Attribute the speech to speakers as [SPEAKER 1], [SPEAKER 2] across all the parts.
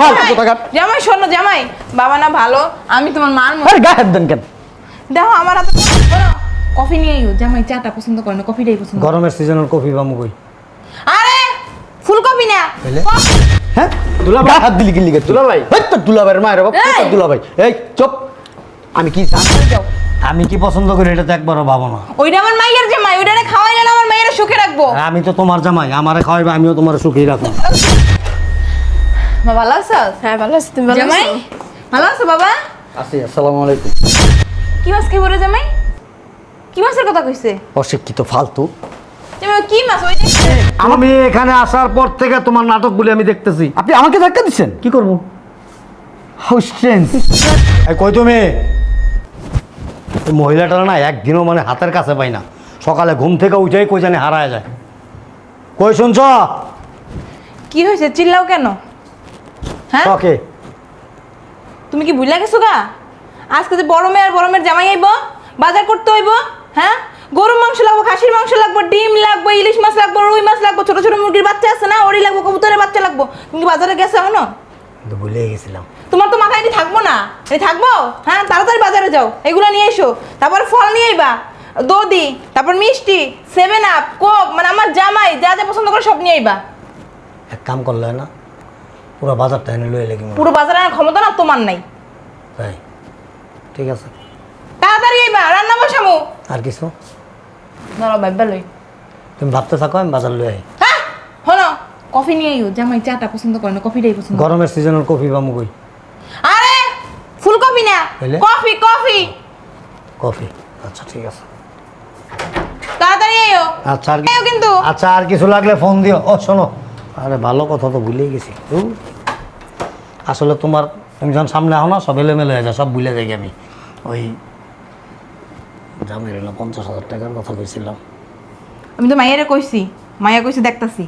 [SPEAKER 1] ফালতু
[SPEAKER 2] জামাই, জামাই শোনো জামাই বাবা না ভালো আমি তোমার মার মতো
[SPEAKER 1] আরে গায়ে হাত দেন কেন?
[SPEAKER 2] দেখো আমার হাতে কফি নিয়ে আইও জামাই চাটা পছন্দ করে না কফিটাই পছন্দ
[SPEAKER 1] গরমের সিজনের কফি বামু কই?
[SPEAKER 2] আরে ফুলকপি না।
[SPEAKER 1] হ্যাঁ?
[SPEAKER 3] দুলা ভাই।
[SPEAKER 1] গায়ে হাত দিলি গিল্লি
[SPEAKER 3] দুলা ভাই।
[SPEAKER 1] তো দুলা ভাইয়ের মায়ের বাবা
[SPEAKER 2] এই।
[SPEAKER 1] দুলা ভাই এই চুপ। আমি কি জানি?
[SPEAKER 2] যাও।
[SPEAKER 1] আমি কি পছন্দ করি এটা তো একবারও ভাবো না।
[SPEAKER 2] ওইটা আমার মাইয়ের জামাই ওইটা খাওয়াইলে আমার মাইয়ের সুখে রাখব।
[SPEAKER 1] আমি তো তোমার জামাই আমারে খাওয়াইবে আমিও তোমার সুখেই রাখব।
[SPEAKER 2] মা ভালো আছো?
[SPEAKER 4] হ্যাঁ ভালো আছি। তুমি ভালো
[SPEAKER 2] জামাই? ভালো আছো বাবা?
[SPEAKER 1] আসি আসসালামু আলাইকুম।
[SPEAKER 2] কি মাছ খাইবো রে জামাই? কি মাছের কথা কইছে?
[SPEAKER 1] অশিক্ষিত ফালতু।
[SPEAKER 2] কি মাছ ওই
[SPEAKER 1] আমি এখানে আসার পর থেকে তোমার নাটকগুলি আমি দেখতেছি। আপনি আমাকে ধাক্কা দিচ্ছেন? কি করব? হাউ স্ট্রেঞ্জ কই তুমি? মহিলাটা না একদিনও মানে হাতের কাছে পাই না। সকালে ঘুম থেকে উঠেই কই জানি হারায় যায়। কই শুনছ?
[SPEAKER 2] কি হয়েছে? চিল্লাও কেন? হ্যাঁ?
[SPEAKER 1] ওকে
[SPEAKER 2] তুমি কি ভুলে গেছো গা? আজকে যে বড় মেয়ে আর বড় মেয়ের জামাই আইব বাজার করতে হইব হ্যাঁ? গরুর মাংস লাগবো খাসির মাংস লাগবো ডিম লাগবো ইলিশ মাছ লাগবো রুই মাছ লাগবো ছোট ছোট মুরগির বাচ্চা আছে না ওরই লাগবো কবুতরের বাচ্চা লাগবো। তুমি বাজারে গেছো
[SPEAKER 1] এখনও? ভুলে গেছিলাম।
[SPEAKER 2] তোমার তো মাথায় এটি থাকব না। এটি থাকব? হ্যাঁ তাড়াতাড়ি বাজারে যাও এগুলো নিয়ে এসো। তারপর ফল নিয়ে আইবা দদি তারপর মিষ্টি সেভেন আপ কোক মানে আমার জামাই যা যা পছন্দ করে সব নিয়ে আইবা।
[SPEAKER 1] এক কাম করলে না পুরো বাজারটা এনে লয়ে লেগে
[SPEAKER 2] পুরো বাজারে আনার ক্ষমতা না তোমার নাই।
[SPEAKER 1] তাই? ঠিক আছে।
[SPEAKER 2] তাড়াতাড়ি আইবা রান্না বসামু
[SPEAKER 1] আর কিছু?
[SPEAKER 2] ধরো ভাইবা লই।
[SPEAKER 1] তুমি ভাবতে থাকো আমি বাজার লয়ে আই।
[SPEAKER 2] হ্যাঁ? হলো কফি নিয়ে আইও জামাই চাটা পছন্দ করে না কফিটাই পছন্দ।
[SPEAKER 1] গরমের সিজনের কফি বামু কই
[SPEAKER 2] আরে ফুলকপি না?
[SPEAKER 1] তাইলে?
[SPEAKER 2] Coffee coffee.
[SPEAKER 1] কফি। আচ্ছা ঠিক আছে।
[SPEAKER 2] তাড়াতাড়ি আইও।
[SPEAKER 1] আচ্ছা আর
[SPEAKER 2] কিন্তু।
[SPEAKER 1] আচ্ছা আর কিছু লাগলে ফোন দিও। ও শোনো। আরে ভালো কথা তো ভুলেই গেছি। আসলে তোমার তুমি যখন সামনে আহো না সব এলোমেলো হয়ে যায় সব ভুলে যাই আমি। ওই জামের না পঞ্চাশ হাজার টাকার কথা কইছিলাম।
[SPEAKER 2] আমি তো মাইয়ারে কইছি মাইয়া কইছে দেখতাছি।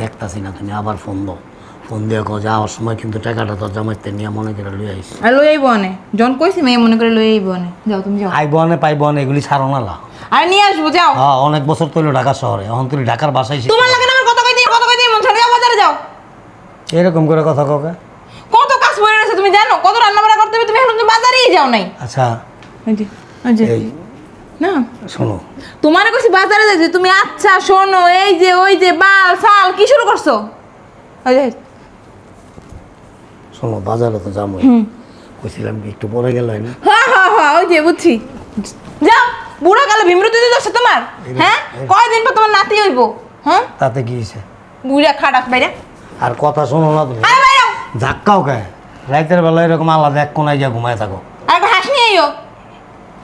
[SPEAKER 1] দেখতাছি না তুমি আবার ফোন দাও। ফোন দিয়ে কো যাওয়ার সময় কিন্তু টাকাটা তোর জামাইতে নিয়ে মনে করে লুই আইস।
[SPEAKER 2] আর লই আইবো অনে জন কইছি মাইয়া মনে করে লই আইবো অনে যাও তুমি যাও।
[SPEAKER 1] আইব আনে পাইব আনে এগুলি ছাড়ো না লা।
[SPEAKER 2] আর নিয়ে আসব যাও।
[SPEAKER 1] হ্যাঁ অনেক বছর তৈল ঢাকা শহরে এখন তুমি ঢাকার বাসায়
[SPEAKER 2] তোমার লাগে না আমার কথা কইতে কথা কইতে মন ছাড়ে যাও বাজারে যাও
[SPEAKER 1] এরকম করে কথা কাউকে
[SPEAKER 2] কত কাজ পড়ে রয়েছে তুমি জানো? কত রান্না বান্না করতে হবে তুমি এখন বাজারেই যাও নাই।
[SPEAKER 1] আচ্ছা।
[SPEAKER 2] ওই যে ওই যে।
[SPEAKER 1] এই।
[SPEAKER 2] না।
[SPEAKER 1] শোনো।
[SPEAKER 2] তোমার কইছি বাজারে যাইতে তুমি আচ্ছা শোনো এই যে ওই যে বাল ফাল কি শুরু করছ? ওই যে।
[SPEAKER 1] শোনো বাজারে তো যাব কইছিলাম কি একটু পরে গেল না?
[SPEAKER 2] হ্যাঁ হ্যাঁ হ্যাঁ ওই যে বুঝছি। যাও বুড়া কালে ভীমরতি দিতে আসছে তোমার হ্যাঁ? কয়দিন পর তোমার নাতি হইব হ্যাঁ?
[SPEAKER 1] তাতে কি হয়েছে
[SPEAKER 2] বুড়া খাটাস বাইরে।
[SPEAKER 1] আর কথা শোনো না তুমি।
[SPEAKER 2] আরে বাইরে।
[SPEAKER 1] ধাক্কাও কে রাইতের বেলা এরকম আলাদা এক কোনায় যা ঘুমায় থাকো।
[SPEAKER 2] আর একটা হাঁস নিয়ে আইও।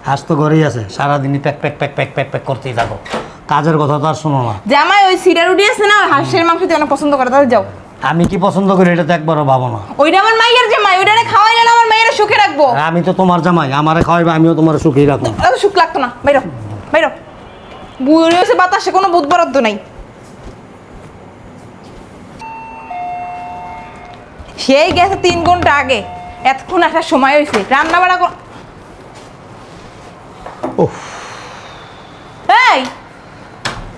[SPEAKER 1] হাস তো ঘরেই আছে। সারাদিনই pack pack pack pack pack pack করতেই থাকো। কাজের কথা তো আর শোনো না।
[SPEAKER 2] জামাই ওই সিরা রুটি আছে না ওই হাঁসের মাংস দিয়ে অনেক পছন্দ করে তাহলে যাও।
[SPEAKER 1] আমি কি পছন্দ করি এটা তো একবারও ভাবো না।
[SPEAKER 2] ওইটা আমার মাইয়ের জামাই ওইটা খাওয়াইলে না আমার মাইয়ের সুখে রাখব।
[SPEAKER 1] আর আমি তো তোমার জামাই আমারে খাওয়াইবে আমিও তোমার সুখেই রাখব।
[SPEAKER 2] এত সুখ লাগতো না। বাইরো বাইরো। বুড়ি হয়েছে বাতাসে কোনো বুধ বরাদ্দ নাই। সেই গেছে তিন ঘণ্টা আগে। এতক্ষণ আসার সময় হয়েছে রান্না বাড়া এই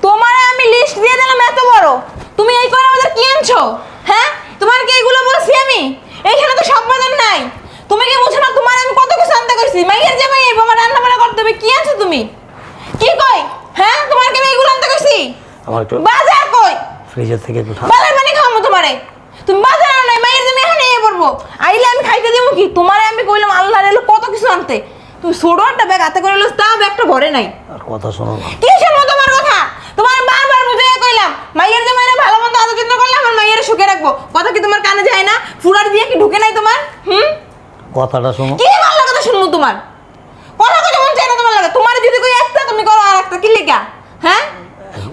[SPEAKER 2] তোমারে আমি লিস্ট দিয়ে দিলাম এত বড়। তুমি এই করে আমাদের কি আনছো? হ্যাঁ? তোমার কি এইগুলো বলছি আমি? এইখানে তো বাজার নাই। তুমি কি বুঝো না তোমার আমি কত কিছু আনতে কইছি? মাইয়ের যে মাই আমার রান্না বাড়া করতে হবে কি আনছো তুমি? কি কই হ্যাঁ? তোমার কি আমি এইগুলো আনতে কইছি?
[SPEAKER 1] আমার একটু
[SPEAKER 2] বাজার কই?
[SPEAKER 1] ফ্রিজের থেকে একটু
[SPEAKER 2] বাজার পানি খাওয়াবো তোমারে। তুমি বাজার আনো নাই মাইয়ের জন্য এখানে এ পড়ব। আইলে আমি খাইতে দেবো কি? তোমারে আমি কইলাম আল্লাহ রেলো কত কিছু আনতে। তুমি ছোট একটা ব্যাগ হাতে করে এলো তাও ব্যাগটা ভরে নাই।
[SPEAKER 1] আর কথা শোনো না।
[SPEAKER 2] কি শুনব তোমার কথা? তোমার বারবার বুঝাইয়া কইলাম মাইয়ের যে মায়ের ভালো মন্দ আদর যত্ন করলে আমার মাইয়ের সুখে রাখব। কথা কি তোমার কানে যায় না? ফুলার দিয়ে কি ঢুকে নাই তোমার? হুম?
[SPEAKER 1] কথাটা শোনো।
[SPEAKER 2] কি ভালো কথা শুনব তোমার? কথা কথা মন চাই না তোমার লাগে। তোমার যদি কই একটা তুমি করো আর একটা কি লেগা? হ্যাঁ?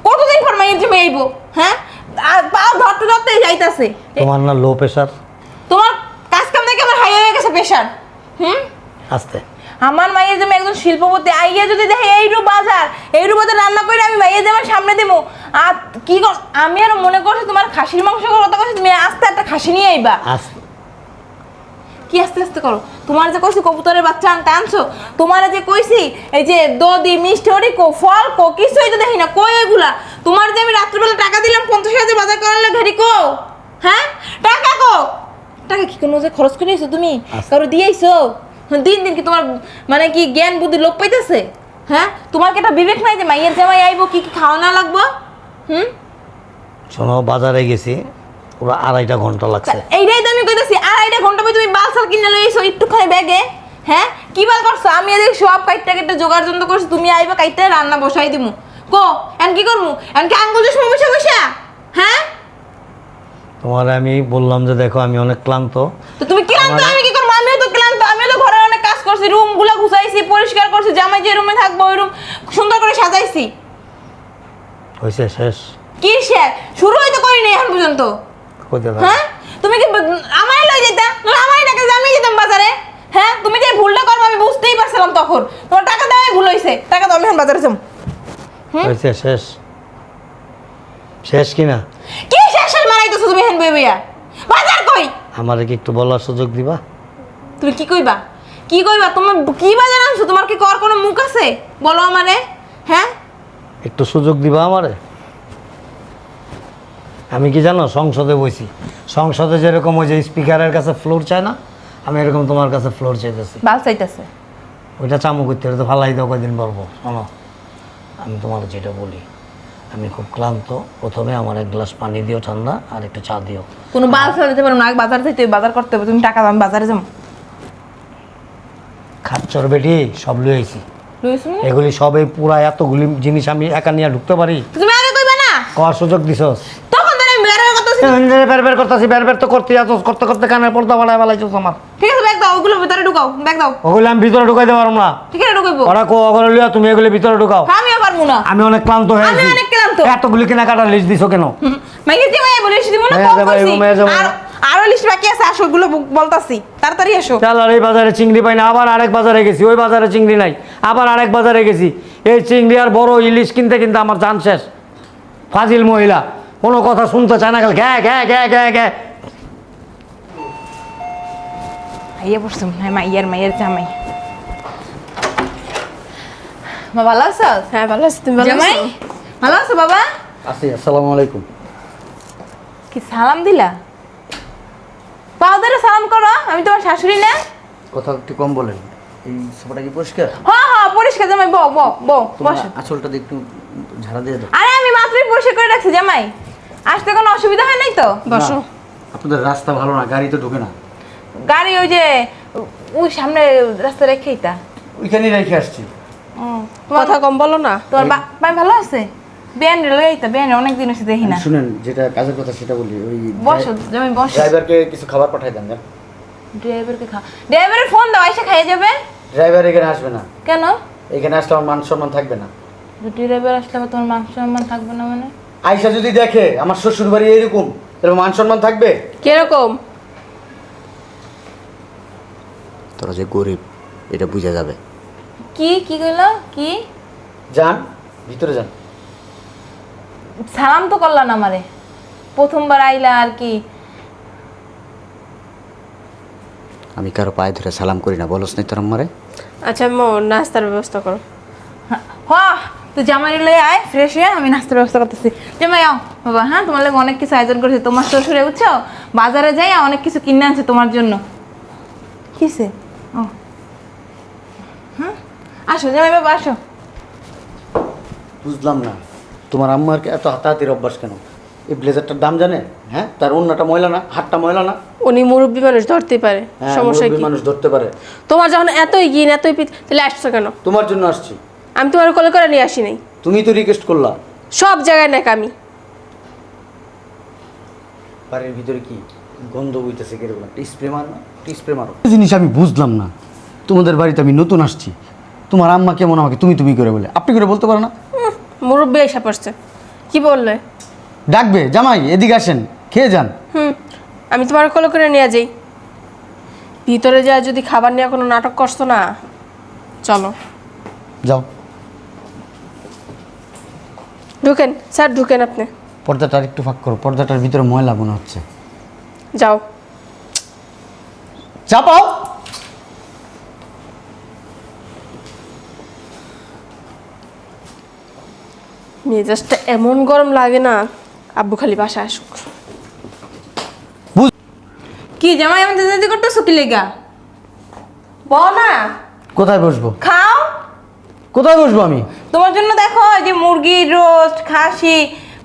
[SPEAKER 2] কতদিন পর মাইয়ের যে মেয়ে আইবো হ্যাঁ? আর পা ধরতে ধরতে যাইতাছে।
[SPEAKER 1] তোমার না লো প্রেশার
[SPEAKER 2] তোমার কাজ কাম দেখে আমার হাই হয়ে গেছে প্রেশার হুম?
[SPEAKER 1] আস্তে।
[SPEAKER 2] আমার মায়ের জন্য একজন শিল্পপতি আইয়া যদি দেখে এইরু বাজার এইরু বাজার রান্না করে আমি মাইয়ের জামার সামনে দেবো আর কি কর আমি আর মনে করছি তোমার খাসির মাংস কথা করছি তুমি আস্তে একটা খাসি নিয়ে আইবা। কি আস্তে আস্তে করো? তোমার যে কইছি কবুতরের বাচ্চা আনতে আনছো তোমার যে কইছি এই যে দদি মিষ্টি কো ফল কো কিছুই তো দেখি না কই ওইগুলা? তোমার যে আমি রাত্রিবেলা টাকা দিলাম পঞ্চাশ হাজার বাজার করালে ঘাড়ি কো? হ্যাঁ? টাকা কো? টাকা কি কোনো যে খরচ করে আইছো তুমি?
[SPEAKER 1] আচ্ছা।
[SPEAKER 2] কারও দিয়ে আইছো? দিন দিন কি তোমার মানে কি জ্ঞান বুদ্ধি লোপ পাইতেছে? হ্যাঁ? তোমার কি একটা বিবেক নাই যে মাইয়ের জামাই আইবো কি কি খাওয়া না লাগবো? হুম?
[SPEAKER 1] শোনো বাজারে গেছি পুরো আড়াইটা ঘণ্টা লাগছে।
[SPEAKER 2] এইটাই তো আমি কইতাছি আড়াইটা ঘণ্টা পরে তুমি বালসাল কিনে লই এসো একটুখানি ব্যাগে হ্যাঁ? কি বাল করছ? আমি এদিকে সব কাইটটা কেটে জোগাড় যন্ত্র করছি তুমি আইবা কাইটটা রান্না বসাই দিমু। কো? এন কি করমু? এন কি আঙ্গুল সময় বসে বসে? হ্যাঁ?
[SPEAKER 1] তোমার আমি বললাম যে দেখো আমি অনেক ক্লান্ত।
[SPEAKER 2] তো তুমি ক্লান্ত আমি কি করব আমিও তো ক্লান্ত আমিও তো ঘরে অনেক কাজ করছি রুমগুলো গুছাইছি পরিষ্কার করছি জামাই যে রুমে থাকব ওই রুম সুন্দর করে সাজাইছি।
[SPEAKER 1] হয়েছে শেষ।
[SPEAKER 2] কি শেয়ার শুরু হয়তো করিনি এখন পর্যন্ত। হ্যাঁ? তুমি কি আমারই লই যেতা? না আমারই টাকা আমি যেতাম বাজারে। হ্যাঁ? তুমি যে ভুলটা করব আমি বুঝতেই পারছিলাম তখন। তোমার টাকা দেওয়াই ভুল হয়েছে টাকা দাও আমি এখন বাজারে যাব?
[SPEAKER 1] হয়েছে শেষ। শেষ কিনা?
[SPEAKER 2] কি শেষ মারাইতেছো তুমি হেন বেবিয়া বাজার কই?
[SPEAKER 1] আমারে কি একটু বলার সুযোগ দিবা?
[SPEAKER 2] তুমি কি কইবা? কি কইবা? তুমি কি বাজার আনছো? তোমার কি কর কোনো মুখ আছে? বলো আমারে হ্যাঁ?
[SPEAKER 1] একটু সুযোগ দিবা আমারে? আমি কি জানো সংসদে বইছি। সংসদে যেরকম ওই যে স্পিকারের কাছে ফ্লোর চায় না আমি এরকম তোমার কাছে ফ্লোর চাইতেছি।
[SPEAKER 2] বাল চাইতেছে।
[SPEAKER 1] ওইটা চামু করতে তো ফালাই দাও কয়দিন পারব শোনো। আমি তোমার যেটা বলি আমি খুব ক্লান্ত। প্রথমে আমার এক গ্লাস পানি দিও ঠান্ডা আর একটু চা দিও।
[SPEAKER 2] কোনো ফেলে দিতে পারো না বাজার যাইতে বাজার করতে হবে তুমি টাকা দাও আমি বাজারে যাব।
[SPEAKER 1] খাচ্চর বেটি সব লুয়ে আইছি। এগুলি সব এই পুরা এতগুলি জিনিস আমি একা নিয়ে ঢুকতে পারি।
[SPEAKER 2] তুমি আগে কইবা না?
[SPEAKER 1] কর সুযোগ দিছস।
[SPEAKER 2] তখন তো আমি বের
[SPEAKER 1] বের বের করতেছি বের বের তো করতে করতে করতে কানের পর্দা বাড়ায় আমার।
[SPEAKER 2] ঠিক আছে ব্যাগ দাও ওগুলো ভিতরে ঢুকাও ব্যাগ দাও।
[SPEAKER 1] ওগুলি আমি ভিতরে ঢুকাইতে পারব না।
[SPEAKER 2] ঠিক আছে ঢুকাইবো?
[SPEAKER 1] ওরা কো ওগুলো লিয়া তুমি এগুলি ভিতরে ঢুকাও।
[SPEAKER 2] হ্যাঁ, পারব না।
[SPEAKER 1] আমি অনেক ক্লান্ত হয়ে
[SPEAKER 2] আমি অনেক ক্লান্ত।
[SPEAKER 1] এতগুলি কেনাকাটার লিস্ট দিছো কেন?
[SPEAKER 2] মাইকে যে মাইয়া বলে এসে দিব না কম
[SPEAKER 1] যাব।
[SPEAKER 2] আর আরও লিস্ট বাকি আছে আসো ওগুলো বলতাছি। তাড়াতাড়ি এসো।
[SPEAKER 1] চাল আর এই বাজারে চিংড়ি পাই না আবার আরেক বাজারে গেছি ওই বাজারে চিংড়ি নাই আবার আরেক বাজারে গেছি। এই চিংড়ি আর বড় ইলিশ কিনতে কিনতে আমার জান শেষ। ফাজিল মহিলা কোনো কথা শুনতে চায় না খালি গ্যা গ্যা গ্যা গ্যা গ্যা
[SPEAKER 2] মাইয়া পড়ছে মাইয়ার মাইয়ার জামাই। মা ভালো আছো?
[SPEAKER 3] হ্যাঁ ভালো আছি। তুমি ভালো আছো?
[SPEAKER 2] ভালো আছো বাবা?
[SPEAKER 1] আসি আসসালামু আলাইকুম।
[SPEAKER 2] কি সালাম দিলা? পাও ধরে সালাম করো আমি তোমার শাশুড়ি না?
[SPEAKER 4] কথা একটু কম বলেন। এই সোফাটা কি পরিষ্কার?
[SPEAKER 2] হ্যাঁ হ্যাঁ পরিষ্কার জামাই বো বো বো বসো।
[SPEAKER 4] আঁচলটা একটু ঝাড়া দিয়ে দাও।
[SPEAKER 2] আরে আমি মাত্রই পরিষ্কার করে রাখছি জামাই। আসতে কোনো অসুবিধা হয় নাই তো?
[SPEAKER 3] বসো।
[SPEAKER 4] আপনাদের রাস্তা ভালো না গাড়ি তো ঢোকে না।
[SPEAKER 2] গাড়ি ওই যে ওই সামনে রাস্তা রেখেই তা।
[SPEAKER 4] ওইখানেই রেখে আসছি।
[SPEAKER 3] কথা কম বলো না।
[SPEAKER 2] তোমার বা- ভাই ভালো আছে? বেন লই আইতা বেন অনেক দিন হচ্ছে দেখি না।
[SPEAKER 4] শুনেন যেটা কাজের কথা সেটা বলি ওই
[SPEAKER 2] বসো জামাই বসো।
[SPEAKER 4] ড্রাইভারকে কিছু খাবার পাঠাই দেন
[SPEAKER 2] ড্রাইভারকে খা ড্রাইভারের ফোন দাও এসে খাইয়ে যাবে।
[SPEAKER 4] ড্রাইভার এখানে আসবে না।
[SPEAKER 2] কেন?
[SPEAKER 4] এখানে আসলে আমার মান সম্মান থাকবে না।
[SPEAKER 2] ড্রাইভার আসলে আবার তোমার মান সম্মান থাকবে না মানে?
[SPEAKER 4] আয়সা যদি দেখে আমার শ্বশুর বাড়ি এইরকম তাহলে মান সম্মান থাকবে?
[SPEAKER 3] কীরকম?
[SPEAKER 4] তোরা যে গরিব এটা বুঝা যাবে।
[SPEAKER 2] কি কি কইলো? কি?
[SPEAKER 4] যান ভিতরে যান।
[SPEAKER 2] সালাম তো করলা না আমারে। প্রথমবার আইলা আর কি।
[SPEAKER 4] আমি কারও পায়ে ধরে সালাম করি না বলস নাই তোর আমারে
[SPEAKER 3] আচ্ছা মো নাস্তার ব্যবস্থা করো।
[SPEAKER 2] হ তুই জামাই লই আয় ফ্রেশ হয়ে আমি নাস্তার ব্যবস্থা করতেছি। জামাই আও বাবা হ্যাঁ তোমার লাগে অনেক কিছু আয়োজন করেছে। তোমার শ্বশুরে বুঝছ? বাজারে যাই অনেক কিছু কিনে আনছে তোমার জন্য। কিসে? ও। আসো জামাই বাবা আসো।
[SPEAKER 4] বুঝলাম না। তোমার আম্মার এত হাতাহাতির অভ্যাস কেন? এই ব্লেজারটার দাম জানে? হ্যাঁ? তার অন্যটা ময়লা না হাতটা ময়লা না?
[SPEAKER 3] উনি মুরব্বী মানুষ ধরতেই পারে।
[SPEAKER 4] হ্যাঁ
[SPEAKER 3] সমস্যা
[SPEAKER 4] মুরব্বি
[SPEAKER 3] কি?
[SPEAKER 4] মানুষ ধরতে পারে।
[SPEAKER 3] তোমার যখন এতই গিন এতই পিত তাহলে আসছো কেন?
[SPEAKER 4] তোমার জন্য আসছি।
[SPEAKER 3] আমি তোমার কলে করে নিয়ে আসি নাই।
[SPEAKER 4] তুমি তো রিকোয়েস্ট করলা।
[SPEAKER 3] সব জায়গায় নাক আমি।
[SPEAKER 4] বাড়ির ভিতরে কি গন্ধ বইতেছে কীরকম? একটা স্প্রে মারো স্প্রে মারো।
[SPEAKER 1] জিনিস আমি বুঝলাম না। তোমাদের বাড়িতে আমি নতুন আসছি। তোমার আম্মা কেমন আমাকে তুমি তুমি করে বলে? আপনি করে বলতে পারো না?
[SPEAKER 3] মুরব্বী এসে পড়ছে। কি বললে?
[SPEAKER 1] ডাকবে জামাই এদিকে আসেন খেয়ে যান।
[SPEAKER 3] হুম আমি তোমার কলে করে নিয়ে যাই। ভিতরে যা যদি খাবার নিয়ে কোনো নাটক করছ না চলো।
[SPEAKER 1] যাও।
[SPEAKER 3] ঢুকেন স্যার ঢুকেন আপনি।
[SPEAKER 1] পর্দাটা একটু ফাঁক করো পর্দাটার ভিতরে ময়লা মনে হচ্ছে।
[SPEAKER 3] যাও।
[SPEAKER 1] চাপাও!
[SPEAKER 3] মেজাজটা এমন গরম লাগে না আব্বু খালি বাসায় আসুক।
[SPEAKER 2] কি জামাই আমাদের দিদি করতেছো কি লেগা?
[SPEAKER 3] বল না।
[SPEAKER 4] কোথায় বসবো?
[SPEAKER 2] খাও।
[SPEAKER 4] কোথায় বসবো আমি?
[SPEAKER 2] তোমার জন্য দেখো এই যে মুরগি রোস্ট খাসি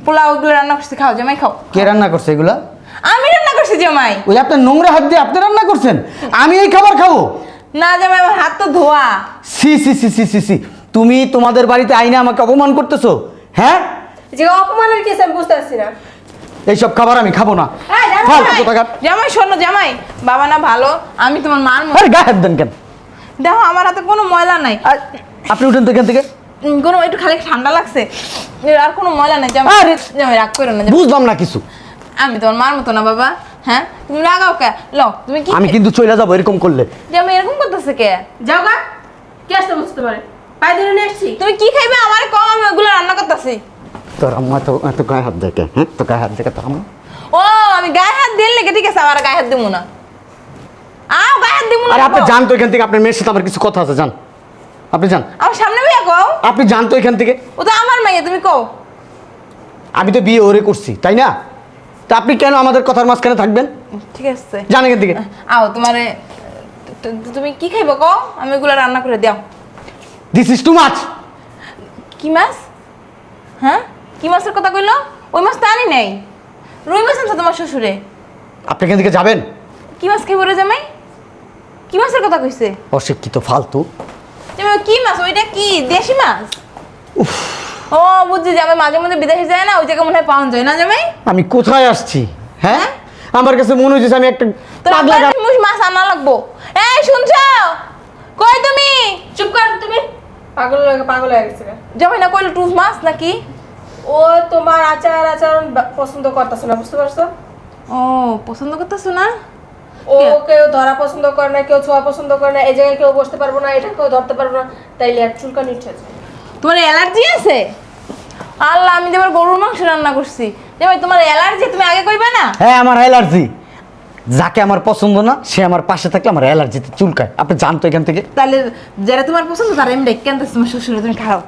[SPEAKER 2] পোলাও ওগুলো রান্না করছি খাও জামাই খাও।
[SPEAKER 4] কে রান্না করছে এগুলা?
[SPEAKER 2] আমি রান্না করছি জামাই।
[SPEAKER 4] ওই আপনার নোংরা হাত দিয়ে আপনি রান্না করছেন? আমি এই খাবার খাব?
[SPEAKER 2] না জামাই আমার হাত তো ধোয়া।
[SPEAKER 4] সি সি সি সি সি সি তুমি তোমাদের বাড়িতে আইনে আমাকে অপমান করতেছো? হ্যাঁ?
[SPEAKER 3] যে অপমানের কেস আমি বুঝতে পারছি না।
[SPEAKER 4] এইসব খাবার আমি খাব না।
[SPEAKER 3] এই, জামাই,
[SPEAKER 4] ফালতু
[SPEAKER 2] জামাই,
[SPEAKER 4] কোথাকার।
[SPEAKER 2] জামাই শোনো জামাই। বাবা না ভালো আমি তোমার মার মতো।
[SPEAKER 4] আরে গায়ে হাত দেন কেন?
[SPEAKER 2] দেখো আমার হাতে কোনো ময়লা নাই।
[SPEAKER 4] আর আপনি উঠেন তো এখান থেকে।
[SPEAKER 2] উম, কোনো একটু খালি ঠান্ডা লাগছে। এর আর কোনো ময়লা নাই। জামাই
[SPEAKER 4] আরে!
[SPEAKER 2] জামাই রাগ করো না জামাই।
[SPEAKER 4] বুঝলাম না কিছু।
[SPEAKER 2] আমি তোমার মার মতো না বাবা। হ্যাঁ? তুমি রাগাও কে? ল তুমি কি
[SPEAKER 4] আমি কিন্তু চলে যাব এরকম করলে।
[SPEAKER 2] জামাই এরকম করতেছে কে?
[SPEAKER 3] যাও গা। কে আসতে বুঝতে পারে? ধরে নিয়ে
[SPEAKER 2] তুমি কি খাইবে? আমার কম আমি ওগুলো রান্না করতেছি।
[SPEAKER 4] তোর আম্মা তো গায়ে হাত দেখে হ্যাঁ? তো গায়ে হাত দেখে তোর আম্মা?
[SPEAKER 2] ও আমি গায়ে হাত দিলে লেগে ঠিক আছে আমার গায়ে হাত দিব না। আও গায়ে হাত দিব না
[SPEAKER 4] আরে আপনি। জান তো এখান থেকে আপনার মেয়ের সাথে আমার কিছু কথা আছে জান। আপনি
[SPEAKER 2] আমার সামনে বিয়ে কও।
[SPEAKER 4] আপনি জান তো এখান থেকে?
[SPEAKER 2] ও তো আমার মাইয়া তুমি কও।
[SPEAKER 4] আমি তো বিয়ে ওরে করছি তাই না? তা আপনি কেন আমাদের কথার মাঝখানে থাকবেন?
[SPEAKER 2] ঠিক আছে।
[SPEAKER 4] জান এখান থেকে।
[SPEAKER 2] আও তোমারে তুমি কি খাইবে কও? আমি ওগুলো রান্না করে দাও
[SPEAKER 4] দিস ইজ টু মাছ
[SPEAKER 2] কি মাছ? হ্যাঁ? কি মাছের কথা কইলো? ওই মাছ তো আনি নাই। রুই মাছ আনছে তোমার শ্বশুরে?
[SPEAKER 4] আপনি এখান থেকে যাবেন?
[SPEAKER 2] কি মাছ খাইব রে জামাই? কি মাছের কথা কইছে?
[SPEAKER 4] অশিক্ষিত ফালতু।
[SPEAKER 2] জামাই কি মাছ? ওইটা কি? দেশি মাছ? ও বুঝছি জামাই মাঝে মধ্যে বিদেশে যায় না ওই জায়গায় মনে হয় পাওয়া যায় না জামাই?
[SPEAKER 4] আমি কোথায় আসছি? হ্যাঁ? আমার কাছে মনে হচ্ছে আমি একটা পাগলা
[SPEAKER 2] মাছ আনা লাগবো। এই শুনছো? কই তুমি
[SPEAKER 3] পাগল হয়ে- পাগল হয়ে গেছে
[SPEAKER 2] জামাই না কইলো টুস মাছ নাকি?
[SPEAKER 3] ও তোমার আচার আচরণ পছন্দ করতেছে না বুঝতে পারছ?
[SPEAKER 2] ও পছন্দ করতেছো না?
[SPEAKER 3] ও কেউ ধরা পছন্দ করে না কেউ ছোঁয়া পছন্দ করে না এই জায়গায় কেউ বসতে পারব না এটা কেউ ধরতে পারব না তাইলে আর চুলকানি উঠেছে
[SPEAKER 2] তোমার অ্যালার্জি আছে? আল্লাহ আমি তোমার গরুর মাংস রান্না করছি। জামাই তোমার অ্যালার্জি তুমি আগে কইবে না?
[SPEAKER 4] হ্যাঁ আমার অ্যালার্জি। যাকে আমার পছন্দ না সে আমার পাশে থাকলে আমার অ্যালার্জিতে চুলকায়। আপনি জানতো এখান থেকে?
[SPEAKER 2] তাহলে যারা তোমার পছন্দ তারা আমি ডেকে আনতেছি তোমার শ্বশুরে তুমি খাও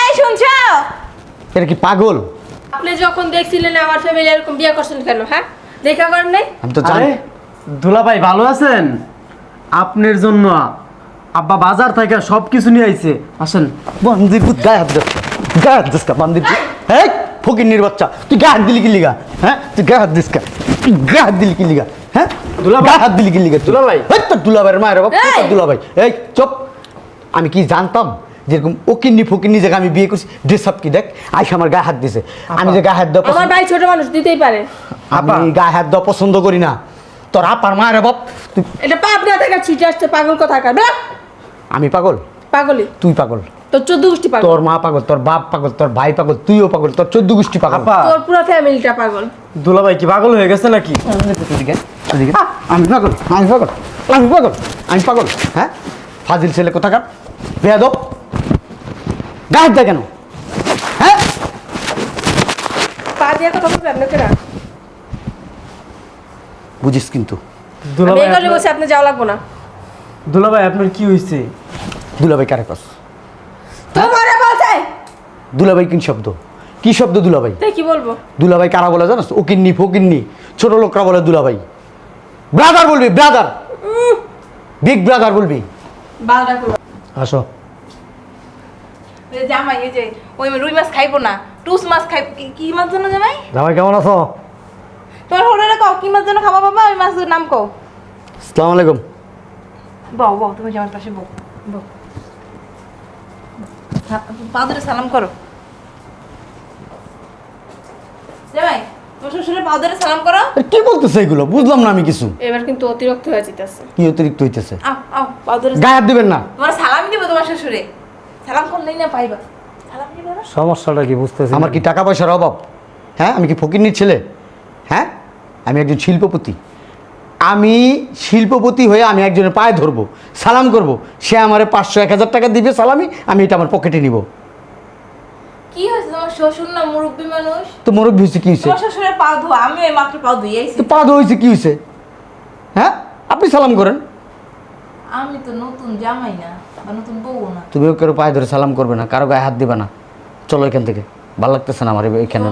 [SPEAKER 2] এই শুনছো?
[SPEAKER 4] এটা কি পাগল?
[SPEAKER 3] আপনি যখন দেখছিলেন আমার ফ্যামিলি এরকম বিয়ে করছেন কেন হ্যাঁ? দেখা করেন নাই?
[SPEAKER 4] আমি তো জানি।
[SPEAKER 5] আরে দুলা ভাই ভালো আছেন? আপনার জন্য আব্বা বাজার থেকে সব কিছু নিয়ে আইছে। আসেন।
[SPEAKER 4] বান্দির পুত গায়ে হাত দিস গায়ে হাত দিস কা বান্দির ফকিন্নির বাচ্চা। তুই গায়ে হাত দিলি কি লিগা? হ্যাঁ? তুই গা হাত দিস কা? তুই গায়ে হাত দিলি কি লিগা? হ্যাঁ?
[SPEAKER 5] দুলা ভাই।
[SPEAKER 4] হাত দিলি কি লিগা
[SPEAKER 5] দুলা ভাই।
[SPEAKER 4] এই তোর দুলা ভাইয়ের মায়ের বাবা
[SPEAKER 2] এই।
[SPEAKER 4] দুলা ভাই এই চুপ। আমি কি জানতাম যেরকম ওকিন্নি ফকিন্নি জায়গা আমি বিয়ে করছি? ড্রেস আপ কি দেখ? আইসা আমার গায়ে হাত দিছে। আমি যে গায়ে হাত দেওয়া
[SPEAKER 3] আমার ভাই ছোট মানুষ দিতেই পারে।
[SPEAKER 4] আমি। গায়ে হাত দেওয়া পছন্দ করি না। তোর আপার মায়ের বাপ তুই
[SPEAKER 3] এটা পাপ না থাকা ছিটে আসছে পাগল কথা কার বেলা।
[SPEAKER 4] আমি পাগল?
[SPEAKER 3] পাগলি
[SPEAKER 4] তুই পাগল।
[SPEAKER 3] তোর চোদ্দ গোষ্ঠী পাগল।
[SPEAKER 4] তোর মা পাগল তোর বাপ পাগল তোর ভাই পাগল তুইও পাগল তোর চোদ্দ গোষ্ঠী পাগল।
[SPEAKER 5] আপা
[SPEAKER 3] তোর পুরো ফ্যামিলিটা পাগল।
[SPEAKER 5] দুলা ভাই কি পাগল হয়ে গেছে নাকি?
[SPEAKER 4] এদিকে, এদিকে। আমি পাগল আমি পাগল আমি পাগল আমি পাগল হ্যাঁ? ফাজিল ছেলে কোথাকার? বেয়াদব। গায়ে দেয় কেন? হ্যাঁ?
[SPEAKER 3] পা দিয়ে কথা বলবে আপনাকে না?
[SPEAKER 4] বুঝিস কিন্তু।
[SPEAKER 5] দুলা
[SPEAKER 3] আমি
[SPEAKER 5] ভাই
[SPEAKER 3] এই কারণে
[SPEAKER 5] আপনার-
[SPEAKER 3] আপনি যাওয়া লাগবো না।
[SPEAKER 5] দুলা ভাই আপনার কি হয়েছে
[SPEAKER 4] দুলাভাই কারে
[SPEAKER 3] বলছে
[SPEAKER 4] দুলাভাই কি শব্দ? কি শব্দ দুলাভাই?
[SPEAKER 3] তাই কি বলব?
[SPEAKER 4] দুলাভাই কারা বলে জানাস? ও কিন্নি ফকিন্নি ছোট লোকরা বলে দুলাভাই। ব্রাদার বলবি ব্রাদার বিগ ব্রাদার বলবি। আসো।
[SPEAKER 2] জামাই এই যে ওই রুই মাছ খাইবো না টুস মাছ খাই কি- মাছ জন্য জামাই?
[SPEAKER 4] জামাই কেমন আছো?
[SPEAKER 2] তোমার হোটেলে কও কি মাছ জন্য খাব বাবা? ওই মাছের নাম কও।
[SPEAKER 4] আসসালামু আলাইকুম।
[SPEAKER 2] তুমি জামার পাশে বউ বউ। পা ধরে সালাম করো। জামাই তোমার শ্বশুরের পা ধরে সালাম করো।
[SPEAKER 4] এ, কি বলতেছে এগুলো? বুঝলাম না আমি কিছু।
[SPEAKER 3] এবার কিন্তু অতিরিক্ত হয়ে যেতেছে।
[SPEAKER 4] কি অতিরিক্ত হইতেছে?
[SPEAKER 2] আও আও পা ধরে
[SPEAKER 4] গায়ে দিবেন না।
[SPEAKER 2] তোমার সালাম দিব তোমার শ্বশুরে। সালাম করলেই না পাইবা। সালাম দিব না।
[SPEAKER 5] সমস্যাটা কি বুঝতেছি
[SPEAKER 4] আমার কি টাকা পয়সার অভাব? হ্যাঁ আমি কি ফকিরনির ছেলে? হ্যাঁ আমি একজন শিল্পপতি। আমি শিল্পপতি হয়ে আমি একজনের পায়ে ধরবো সালাম করব। সে আমারে পাঁচশো এক হাজার টাকা দিবে সালামি আমি এটা আমার পকেটে নিব।
[SPEAKER 2] কি হয়েছে তোমার শ্বশুর না মুরব্বী মানুষ?
[SPEAKER 4] তো মুরব্বী হয়েছে কি হয়েছে?
[SPEAKER 2] শ্বশুরের পা ধোয়া আমি ওই মাত্র পা ধুয়ে আইছি।
[SPEAKER 4] তো পা ধরেছে কি হয়েছে? হ্যাঁ? আপনি সালাম করেন।
[SPEAKER 2] আমি তো নতুন জামাই না বা নতুন বউ না।
[SPEAKER 4] তুমিও কেউ পায়ে ধরে সালাম করবে না কারও গায়ে হাত দিবে না। চলো এখান থেকে ভালো লাগতেছে না আমার এখানে।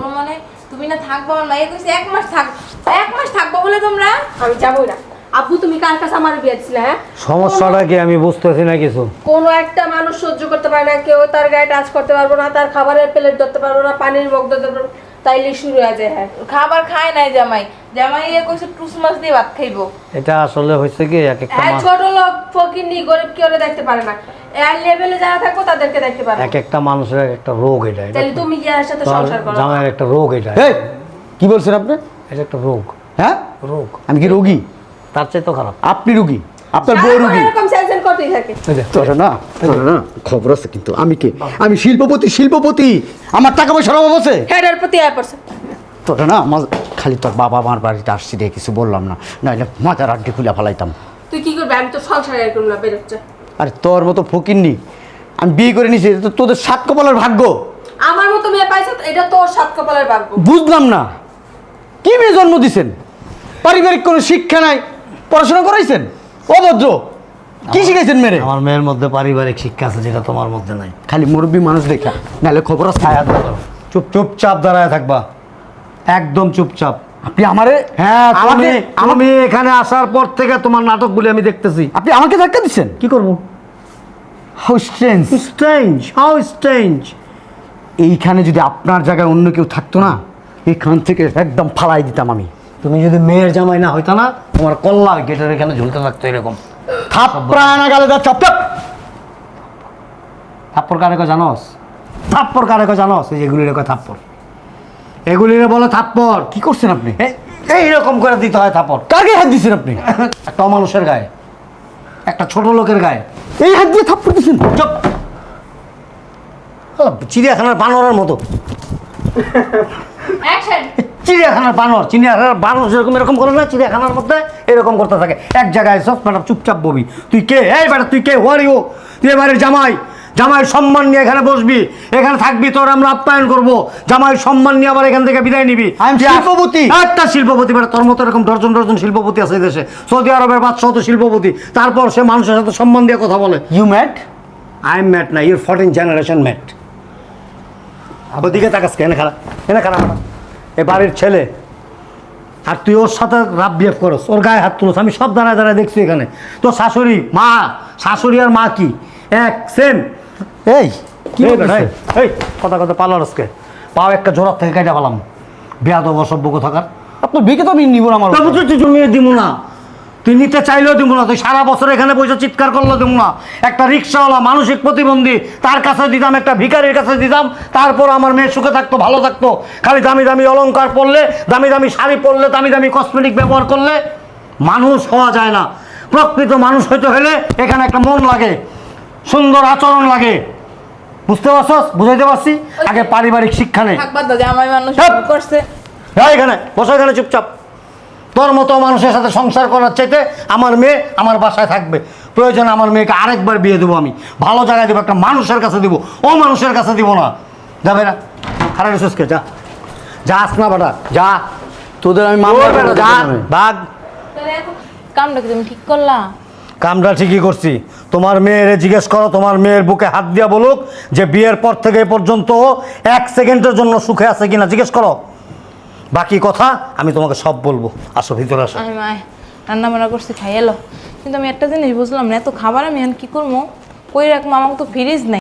[SPEAKER 2] তুমি না থাকব আমার মাইয়া কইছে এক মাস থাক এক মাস থাকব বলে তোমরা?
[SPEAKER 3] আমি যাবোই না। আব্বু তুমি কার কাছে আমার বিয়ে দিছিলে হ্যাঁ?
[SPEAKER 1] সমস্যাটা কি? আমি বুঝতেছি না কিছু।
[SPEAKER 3] কোনো একটা মানুষ সহ্য করতে পারে না কেউ তার গায়ে টাচ করতে পারব না তার খাবারের প্লেট ধরতে পারব না পানির মগ ধরতে পারব না, তাইলে শুরু হয়ে যায় হ্যাঁ।
[SPEAKER 2] খাবার খায় নাই জামাই। জামাই ইয়ে কইছে টুস মাছ দিয়ে ভাত খাইবো।
[SPEAKER 1] এটা আসলে হয়েছে কি এক একটা
[SPEAKER 3] হ্যাঁ ছোট লোক ফকিরনি গরিব কেউ দেখতে পারে না। এর লেভেলে যারা থাকব তাদেরকে দেখতে পারে
[SPEAKER 1] এক একটা মানুষের এক একটা রোগ এটা
[SPEAKER 3] তাহলে তুমি কি সাথে সংসার করো।
[SPEAKER 1] জামাইয়ের একটা রোগ এটা।
[SPEAKER 4] এই কি বলছেন আপনি?
[SPEAKER 1] এটা একটা রোগ।
[SPEAKER 4] হ্যাঁ?
[SPEAKER 1] রোগ।
[SPEAKER 4] আমি কি রোগী?
[SPEAKER 1] তার চেয়ে তো খারাপ।
[SPEAKER 4] আপনি রুগী? আপনার বউ রুগী?
[SPEAKER 3] এরকম করতেই থাকে।
[SPEAKER 4] না তোরা না। খবর আছে কিন্তু আমি কে? আমি শিল্পপতি শিল্পপতি। আমার টাকা পয়সার অভাব আছে?
[SPEAKER 3] হেডের প্রতি আয় পড়ছে
[SPEAKER 4] তোরা না আমার খালি তোর বাবা মার বাড়িতে আসছি রে কিছু বললাম না। নাহলে মাথার আড্ডি খুলে ফেলাইতাম।
[SPEAKER 3] তুই কি করবি? আমি তো সংসার করব না বেরোচ্ছে
[SPEAKER 4] আরে তোর মতো ফকিরনি আমি বিয়ে করে নিছি এটা তো তোদের সাত কপালের ভাগ্য।
[SPEAKER 3] আমার মতো মেয়ে পাইছে এটা তোর সাত কপালের ভাগ্য।
[SPEAKER 4] বুঝলাম না কি মেয়ে জন্ম দিছেন? পারিবারিক কোনো শিক্ষা নাই পড়াশোনা করাইছেন? অভদ্র কি শিখাইছেন মেরে
[SPEAKER 1] আমার মেয়ের মধ্যে পারিবারিক শিক্ষা আছে যেটা তোমার মধ্যে নাই।
[SPEAKER 4] খালি মুরব্বী মানুষ দেখা নাহলে খবর আছে।
[SPEAKER 1] চুপ চুপচাপ দাঁড়ায় থাকবা। একদম চুপচাপ।
[SPEAKER 4] আপনি আমারে
[SPEAKER 1] হ্যাঁ
[SPEAKER 4] আমাকে
[SPEAKER 1] আমি এখানে আসার পর থেকে তোমার নাটকগুলি আমি দেখতেছি।
[SPEAKER 4] আপনি আমাকে ধাক্কা দিচ্ছেন?
[SPEAKER 1] কি করব?
[SPEAKER 4] How strange
[SPEAKER 1] strange how strange
[SPEAKER 4] এইখানে যদি আপনার জায়গায় অন্য কেউ থাকতো না এখান থেকে একদম ফালাই দিতাম আমি।
[SPEAKER 1] তুমি যদি মেয়ের জামাই না হইতা না তোমার কল্লার গেটের এখানে ঝুলতে থাকতো এরকম।
[SPEAKER 4] থাপ্পড়ায় না গালে চপ চপ
[SPEAKER 1] থাপ্পর কারে জানোস? থাপ্পর কারে জানোস? এই এগুলির কয় থাপ্পর এগুলিরে বলে থাপ্পর
[SPEAKER 4] কি করছেন আপনি?
[SPEAKER 1] এ- এইরকম করে দিতে হয় থাপ্পর
[SPEAKER 4] কাকে হাত দিচ্ছেন আপনি?
[SPEAKER 1] একটা মানুষের গায়ে। একটা ছোট লোকের গায়ে।
[SPEAKER 4] এই হাত দিয়ে থাপ্পড় দিচ্ছেন
[SPEAKER 1] চুপ। চিড়িয়াখানার বানরের মতো। চিড়িয়াখানার বানর চিড়িয়াখানার বানর যেরকম এরকম করে না চিড়িয়াখানার মধ্যে এরকম করতে থাকে। এক জায়গায় সব ম্যাডাম চুপচাপ ববি তুই কে? এই ম্যাডাম তুই কে? হোয়ারিও তুই এবারের জামাই। জামাই সম্মান নিয়ে এখানে বসবি এখানে থাকবি তোর আমরা আপ্যায়ন করব। জামাই সম্মান নিয়ে আবার এখান থেকে বিদায় নিবি।
[SPEAKER 4] শিল্পপতি।
[SPEAKER 1] একটা শিল্পপতি মানে তোর মতো এরকম ডর্জন ডর্জন শিল্পপতি আছে দেশে। সৌদি আরবের বাদশাহ তো শিল্পপতি। তারপর সে মানুষের সাথে সম্মান দিয়ে কথা বলে।
[SPEAKER 4] You mad
[SPEAKER 1] I am mad না ইউর ফোরটিন জেনারেশন ম্যাট ওদিকে তাকাস এনে খারাপ এনে খারাপ এ বাড়ির ছেলে। আর তুই ওর সাথে রাব বিহেভ করস ওর গায়ে হাত তুলস। আমি সব দাঁড়ায় দাঁড়ায় দেখছি এখানে। তোর শাশুড়ি মা শাশুড়ি আর মা কি? এক সেম
[SPEAKER 4] এই কি
[SPEAKER 1] এই কথা কথা পালো আজকে। পাও একটা জোরার থেকে কেটে পালাম বেয়াদব অসভ্য থাকার
[SPEAKER 4] আপনার বিকে তো আমি নিব না আমার
[SPEAKER 1] তুই জমিয়ে দিব না। তুই নিতে চাইলেও দিব না তুই সারা বছর এখানে বসে চিৎকার করলেও দিব না। একটা রিক্সাওয়ালা মানসিক প্রতিবন্ধী তার কাছে দিতাম একটা ভিখারির কাছে দিতাম তারপর আমার মেয়ে সুখে থাকতো ভালো থাকতো। খালি দামি দামি অলংকার পরলে দামি দামি শাড়ি পরলে দামি দামি কসমেটিক ব্যবহার করলে মানুষ হওয়া যায় না। প্রকৃত মানুষ হইতে হলে এখানে একটা মন লাগে। সুন্দর আচরণ লাগে। বুঝতে পারছস? বুঝাইতে পারছি? আগে পারিবারিক শিক্ষা নেই
[SPEAKER 2] থাকবা তো জামাই মানুষ
[SPEAKER 1] চাপ।
[SPEAKER 2] করছে।
[SPEAKER 1] হ্যাঁ এখানে বসো এখানে চুপচাপ। তোর মতো মানুষের সাথে সংসার করার চাইতে আমার মেয়ে আমার বাসায় থাকবে। প্রয়োজন আমার মেয়েকে আরেকবার বিয়ে দেবো আমি। ভালো জায়গায় দেবো একটা মানুষের কাছে দেবো। ও মানুষের কাছে দিব না। যাবে না খারাপ রিসোর্সকে যা। যাস না বেটা যা।
[SPEAKER 4] তোদের আমি মামলা
[SPEAKER 1] যা ভাগ।
[SPEAKER 2] কামটা কি তুমি ঠিক করলা?
[SPEAKER 1] কামটা ঠিকই করছি। তোমার মেয়েরে জিজ্ঞেস করো, তোমার মেয়ের বুকে হাত দিয়া বলুক যে বিয়ের পর থেকে পর্যন্ত এক সেকেন্ডের জন্য সুখে আছে কিনা জিজ্ঞেস করো। বাকি কথা আমি তোমাকে সব বলব। আসো, ভিতরে আসো।
[SPEAKER 2] রান্না বান্না করছি খাই এলো। কিন্তু আমি একটা জিনিস বুঝলাম না, এত খাবার আমি এখন কি করব? কই রাখব? আমাকে তো ফ্রিজ নাই।